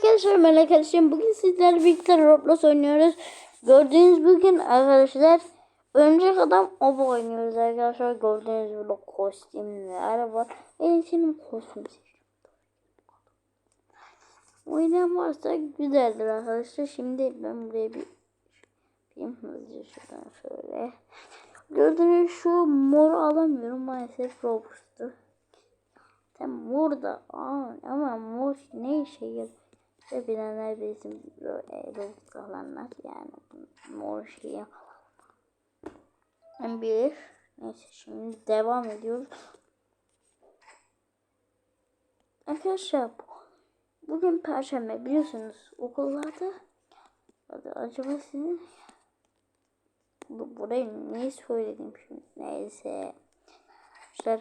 arkadaşlar ben arkadaşım bugün sizlerle birlikte Roblox oynuyoruz. Gördüğünüz bugün arkadaşlar Örümcek Adam Oba oynuyoruz arkadaşlar. Gördüğünüz böyle kostümlü araba. Ben senin kostüm seçtim. Oynayan varsa güzeldir arkadaşlar. Şimdi ben buraya bir yapayım hızlıca şuradan şöyle. Gördüğünüz şu moru alamıyorum maalesef Roblox'tu. Sen mor da aa, ama mor ne işe yarıyor? İşte bilenler bizim Roblox alanlar yani. Mor şeyi. Bir neyse şimdi devam ediyoruz. Arkadaşlar bugün perşembe biliyorsunuz okullarda. Acaba sizin bu, burayı niye söyledim şimdi? Neyse. Arkadaşlar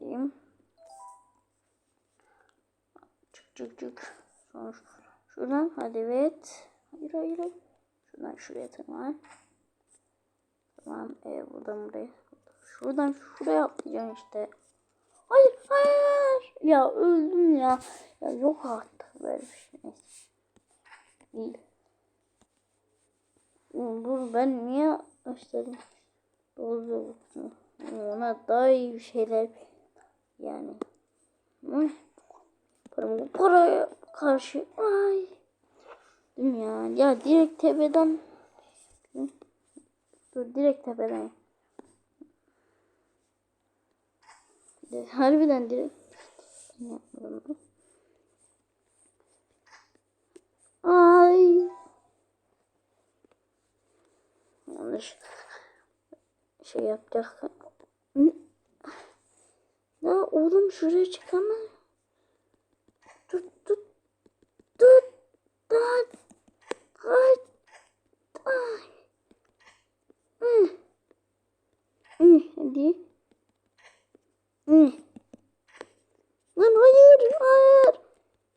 diyeyim çık çık sonra şuradan hadi evet. Hayır hayır şuradan şuraya tırman tamam ee, buradan buraya. Şuradan şuraya atlayacağım işte. Hayır hayır. Ya öldüm ya. Ya yok artık böyle bir şey. Değil. Bu ben niye göstereyim? Doğru. Ona daha iyi bir şeyler. Yani. Hı? Paramı paraya karşı ay. Değil ya? Ya direkt tepeden? Dur direkt tepeden. Harbiden direkt. Ay. Yanlış şey yapacak. Ya oğlum şuraya çıkama. Tut tut tut tut. Ay. Ay. Hı. Hı, hadi. Hı. Lan hayır, hayır.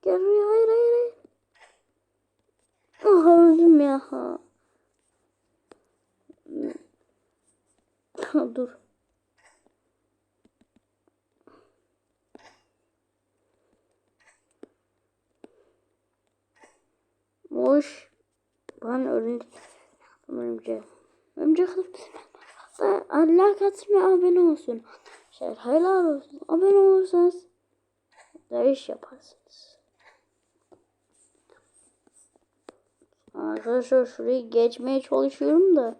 Gel buraya, hayır, hayır, hayır. Ah öldüm ya. Ha, dur. Boş. Ben örümcek. Örümcek. Örümcek. Allah katına abone olsun. Şey, helal olsun. Abone olursanız da iş yaparsınız. Arkadaşlar şurayı geçmeye çalışıyorum da.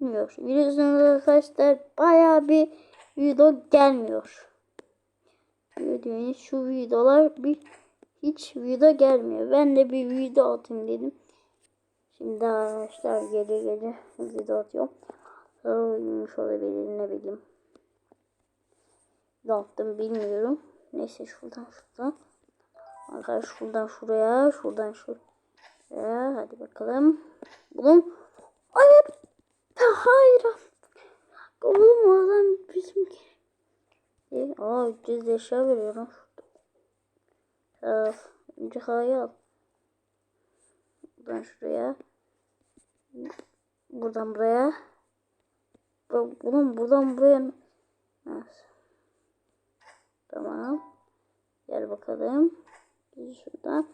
Bilmiyor. Biliyorsunuz arkadaşlar baya bir video gelmiyor. Gördüğünüz şu videolar bir hiç video gelmiyor. Ben de bir video atayım dedim. Şimdi arkadaşlar gece gece video atıyorum. Uyumuş olabilir ne bileyim. Ne yaptım bilmiyorum. Neyse şuradan şuradan. Arkadaşlar şuradan şuraya şuradan şuraya. Hadi bakalım. Bulun. Hayır. Hayır. Oğlum o adam bizim e, Aa 300 eşya veriyorum. Of. Önce hayal. Buradan şuraya. Buradan buraya. Bunun buradan buraya. Evet. Tamam. Gel bakalım. Şuradan.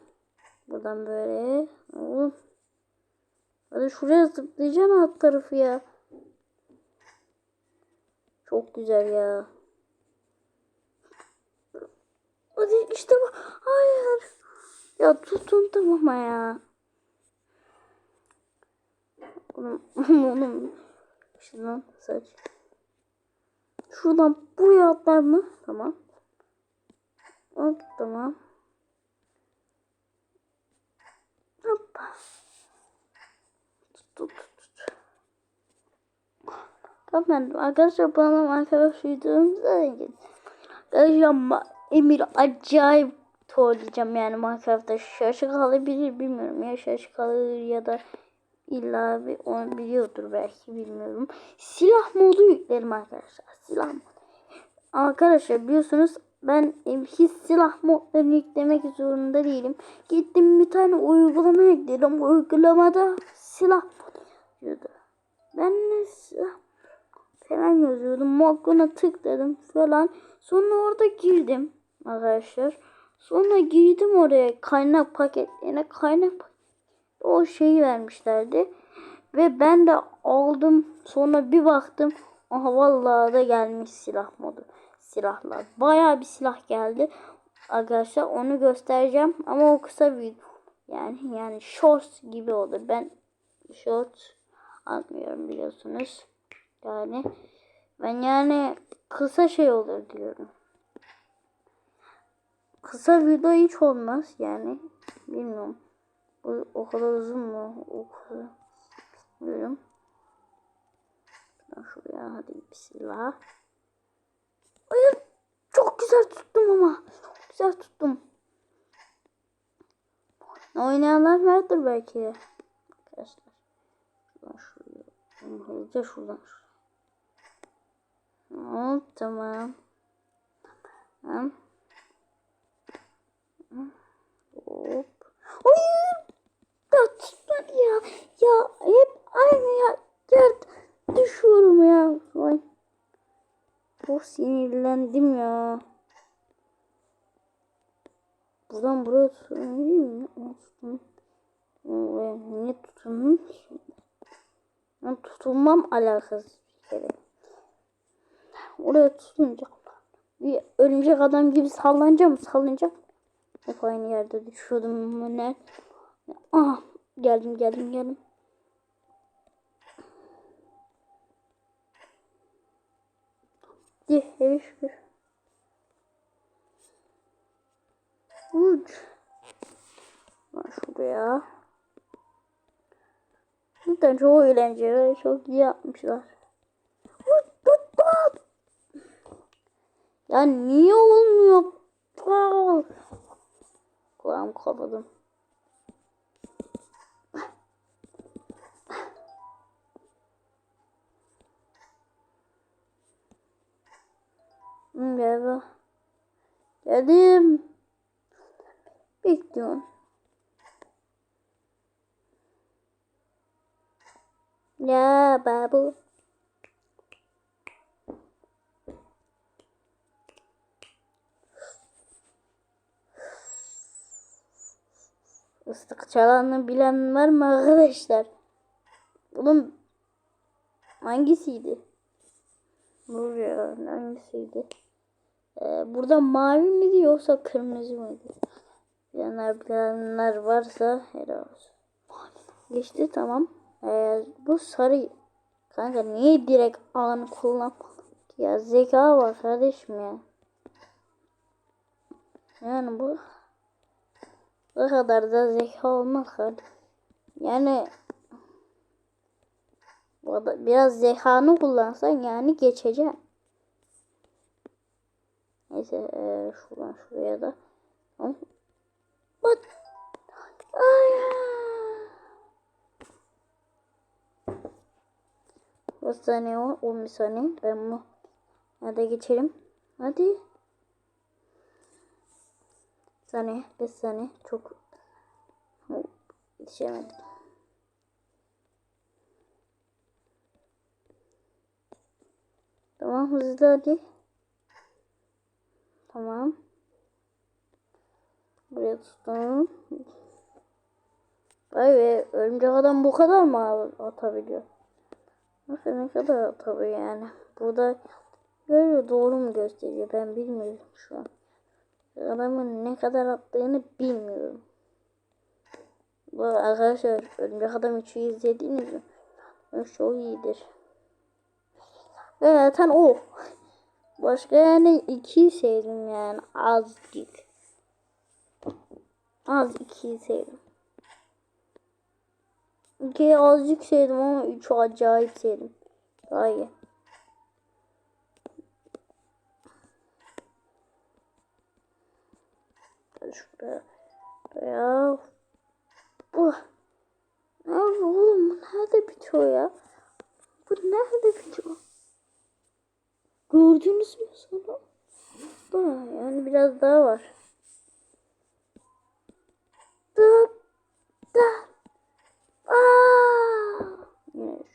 Buradan böyle. Oğlum. Hadi şuraya zıplayacaksın alt tarafı ya. Çok güzel ya. Hadi işte bu. Hayır. Ya tutun tamam ya. Onun, onun şuradan saç. Şuradan buraya atlar mı? Tamam. Hop tamam. Hop. Tut tut tut. Tamam arkadaşlar bana arkadaş videomuzda ilgili. Arkadaşlar Emir acayip trolleyeceğim yani Minecraft'ta şaşı kalabilir bilmiyorum ya şaşı kalır ya da illa bir onu biliyordur belki bilmiyorum. Silah modu yüklerim arkadaşlar. Silah modu. Arkadaşlar biliyorsunuz ben hiç silah modlarını yüklemek zorunda değilim. Gittim bir tane uygulama yükledim. Uygulamada silah modu yazıyordu. Ben de silah falan yazıyordum. Moduna tıkladım falan. Sonra orada girdim. Arkadaşlar. Sonra girdim oraya kaynak paketlerine kaynak paket- o şeyi vermişlerdi. Ve ben de aldım. Sonra bir baktım. Aha vallahi da gelmiş silah modu. Silahlar. Bayağı bir silah geldi. Arkadaşlar onu göstereceğim. Ama o kısa video. Yani yani shorts gibi oldu. Ben shorts atmıyorum biliyorsunuz. Yani ben yani kısa şey olur diyorum. Kısa video hiç olmaz yani. Bilmiyorum. Bu o kadar uzun mu? O kadar. Bilmiyorum. Şuradan şuraya hadi bismillah. Ay, çok güzel tuttum ama. Çok güzel tuttum. Oynayanlar vardır belki. Arkadaşlar. Şuradan şuraya. Hızlıca şuradan şuraya. Hop, tamam. Tamam. Hop. Hayır. Tutmadı ya. Ya hep aynı ya. Yer düşüyorum ya. Ay. Çok sinirlendim ya. Buradan buraya tutayım değil mi? Tutun. Buraya niye tutun? Ben tutulmam alakasız bir kere. Oraya tutunca bir örümcek adam gibi sallanacağım sallanacağım. Hep aynı yerde düşüyordum ne? Ah geldim geldim geldim. Di hele şükür. Uç. Bak şuraya. Cidden çok eğlenceli. Çok iyi yapmışlar. Uç, tut, tut. Ya niye olmuyor? Aa! Kulağımı kapadım. Gel bak. Geldim. Bekliyorum. Ya babu. Islık çalanı bilen var mı arkadaşlar? Bunun hangisiydi? Buraya hangisiydi? Ee, burada mavi miydi yoksa kırmızı mıydı? Bilenler bilenler varsa helal olsun. Geçti tamam. Ee, bu sarı kanka niye direkt anı kullan? Ya zeka var kardeşim ya. Yani bu bu kadar da zeka olmaz kardeşim. Yani biraz zekanı kullansan yani geçeceksin. Neyse e, şuradan şuraya da. Tamam. Bak. Ay. Bir saniye o. 11 saniye. Ben bunu hadi geçelim. Hadi. Saniye. 5 saniye. Çok yetişemedim. Tamam hızlı hadi. Tamam. Buraya tutalım. Vay be örümcek adam bu kadar mı atabiliyor? Nasıl ne kadar atabiliyor yani? Burada görüyor doğru mu gösteriyor ben bilmiyorum şu an. Adamın ne kadar attığını bilmiyorum. Bu arkadaşlar örümcek adam 3'ü izlediniz mi? Çok iyidir. Ve zaten o. Başka yani iki sevdim yani azıcık. Az iki sevdim. İkiyi azıcık sevdim ama üçü acayip sevdim. Daha iyi. Şuraya. Şuraya. Bu. Nerede oğlum? Bu nerede bitiyor ya? Bu nerede bitiyor? Gördünüz mü sonra? Da yani biraz daha var. Da da. Aa! Evet.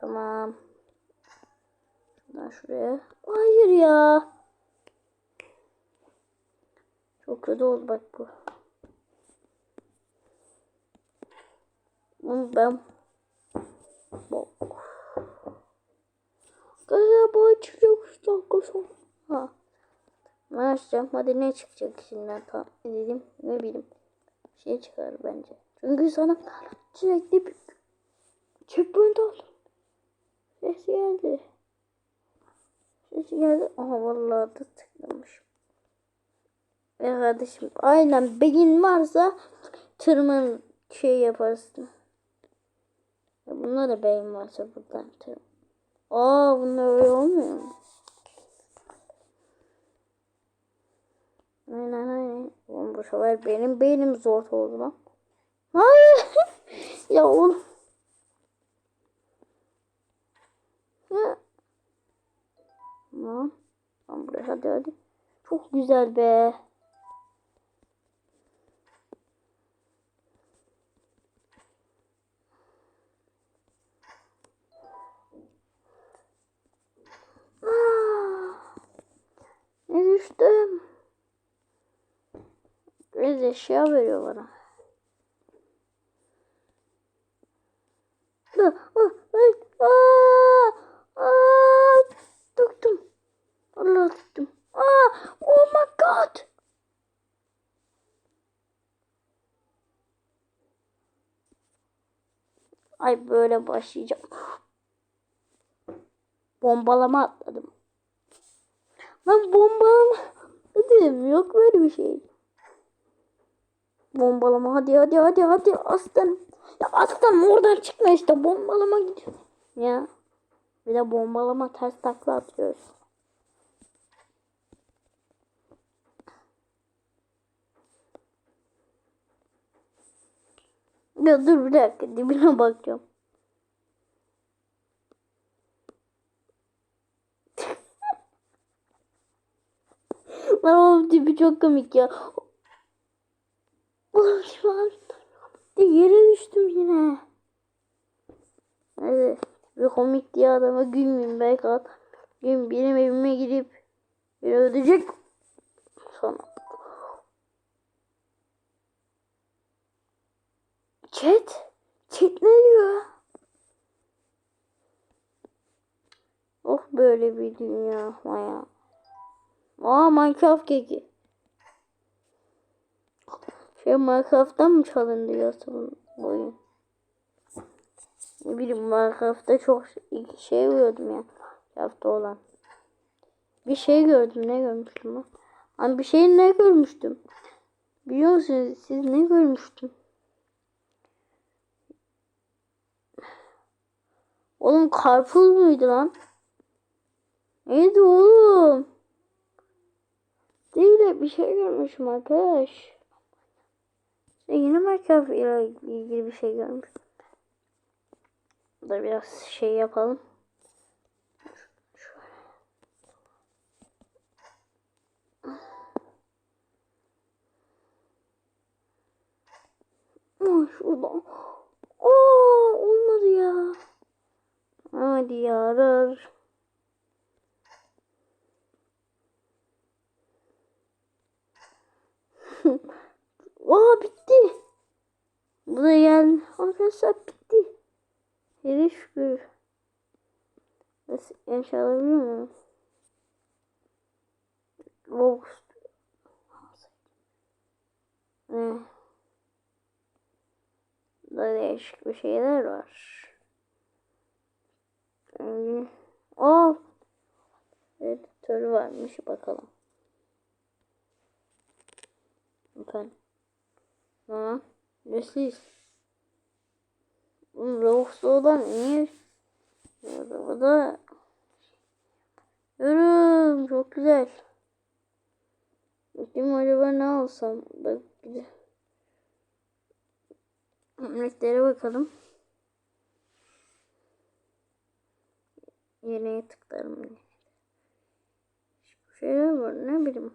Tamam. Şuradan şuraya. Hayır ya. Çok kötü oldu bak bu. Ben Bok. Gaza açacak 3 dakika sonra. Ha. Açacağım. Hadi ne çıkacak içinden tam edelim. Ne bileyim. Şey çıkar bence. Çünkü sana sürekli bir checkpoint aldım. Ses geldi. Ses geldi. Aha vallahi da tıklamış. E kardeşim aynen beyin varsa tırmın şey yaparsın. Ya bunda da beyin varsa buradan tırm. Aa bunda öyle olmuyor mu? Aynen aynen. Oğlum bu sefer benim beynim zor oldu lan. Hayır. ya oğlum. Ya. Tamam. Tamam buraya hadi hadi. Çok güzel be. Ah. Ne düştüm? Biraz eşya veriyor bana. Tuttum. Allah tuttum. Ah, oh my god. Ay böyle başlayacağım. Bombalama atladım. Ben bombalama dedim. Yok böyle bir şey. Bombalama hadi hadi hadi hadi aslanım. Ya aslanım oradan çıkma işte bombalama gidiyor. Ya. Bir de bombalama ters takla atıyoruz. Ya dur bir dakika dibine bakacağım. Lan oğlum tipi çok komik ya. Oğlum şu an de yere düştüm yine. Evet. Bir komik diye adama gülmeyeyim belki adam. Gün benim evime gidip beni ödeyecek. Sonra. Chat. Chat ne diyor? Oh böyle bir dünya maya. Aa Minecraft keki. Şey Minecraft'tan mı çalındı bu oyun? Ne bileyim Minecraft'ta çok şey gördüm ya. Minecraft'ta olan. Bir şey gördüm. Ne görmüştüm ben? Hani bir şey ne görmüştüm? Biliyor musunuz siz ne görmüştüm? Oğlum karpuz muydu lan? Neydi oğlum? Değil bir şey görmüşüm arkadaş. Yine Minecraft ile ilgili bir şey görmüş. Da biraz şey yapalım. Şuradan. Oo, olmadı ya. Hadi yarar. Aa bitti. Bu da geldi. Arkadaşlar bitti. Hele şükür. Nasıl eşya alabiliyor muyum? Robux. Ne? Daha değişik bir şeyler var. Hmm. Oh. Editörü varmış bakalım. Bakın. Ha, nesiz? Robux'lu olan niye? Bu da Yorum çok güzel. Bakayım acaba ne alsam? Bak de. Örneklere bakalım. Yeniye tıklarım. Bu şeyler var ne bileyim.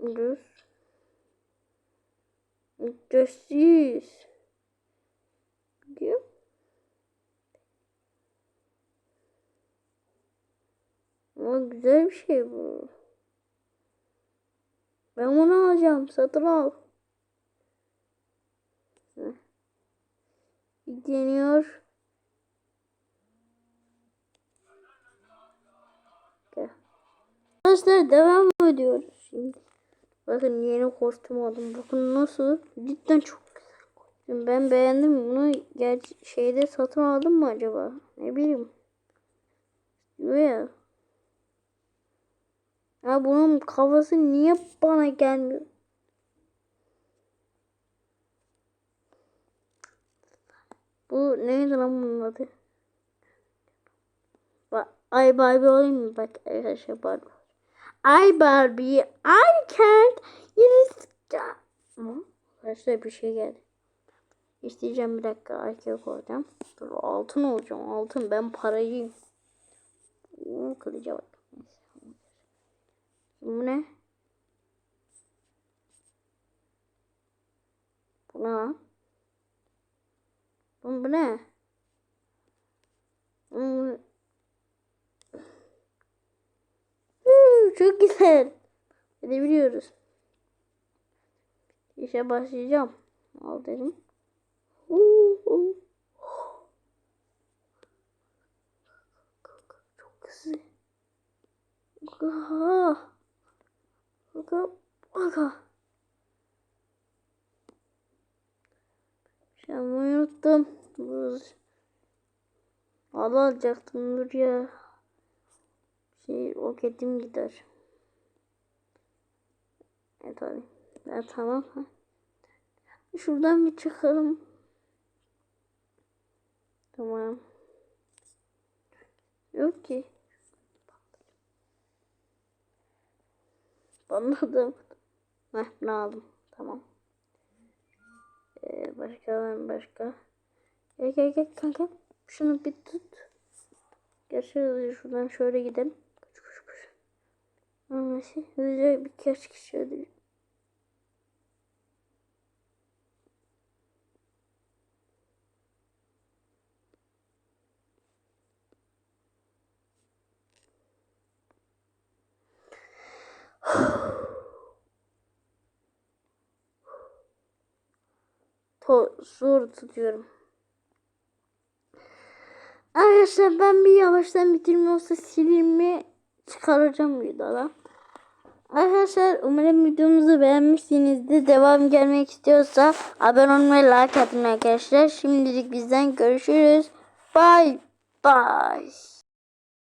Düz. Düzsüz. Bakayım. Ama güzel bir şey bu. Ben bunu alacağım. Satın al. Gel. Arkadaşlar devam ediyoruz şimdi. Bakın yeni kostüm aldım. Bakın nasıl. Cidden çok güzel. Ben beğendim bunu. Gerçi şeyde satın aldım mı acaba? Ne bileyim. Diyor ya. Ya bunun kafası niye bana gelmiyor? Bu neydi lan bunun adı? Ay Barbie olayım mı? Bak arkadaşlar Barbie. Ay Barbie, I can't. Ama arkadaşlar bir şey geldi. İsteyeceğim bir dakika erkek olacağım. Dur altın olacağım altın ben parayım. Oo, kılıca bak. Bu ne? Bu ne? Bu, bu ne? Çok güzel. Edebiliyoruz. İşe başlayacağım. Al dedim. Çok güzel. Aha. Baka baka. Şimdi unuttum. Buz. Al alacaktım dur ya. Şey roketim gider. Evet abi. Ya tamam. Ha. Şuradan bir çıkalım. Tamam. Yok ki. Anladım. Heh, ne aldım. Tamam. Ee, başka ben başka. Gel gel gel kanka. Şunu bir tut. Gel şuradan şöyle gidelim. Nasıl? Hızlıca birkaç kişi. To zor tutuyorum. Arkadaşlar ben bir yavaştan bitirme olsa silimi çıkaracağım videoda. Arkadaşlar umarım videomuzu beğenmişsinizdir. Devam gelmek istiyorsa abone olmayı like atın arkadaşlar. Şimdilik bizden görüşürüz. Bye bye.